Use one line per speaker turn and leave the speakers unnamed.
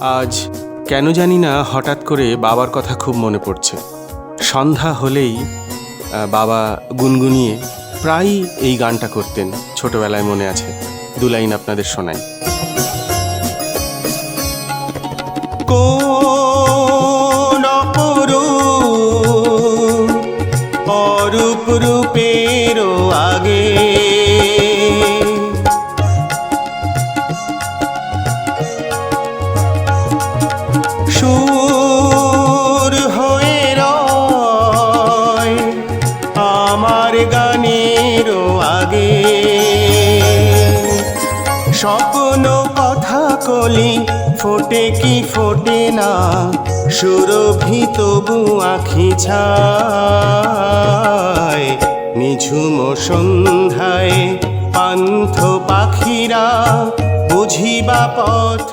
আজ কেন জানি না হঠাৎ করে বাবার কথা খুব মনে পড়ছে। সন্ধ্যা হলেই বাবা গুনগুনিয়ে প্রায়ই এই গানটা করতেন, ছোটবেলায় মনে আছে। দু লাইন আপনাদের শোনাই। অরূপ রূপেরও আগে সুর হয়ে রয় আমার গানেরও আগে। স্বপ্ন কথা কলি ফোটে কি ফোটে না, সুরভি তবু আখি ছায়। নিঝুম সন্ধ্যায় পান্থ পাখিরা বুঝিবা পথ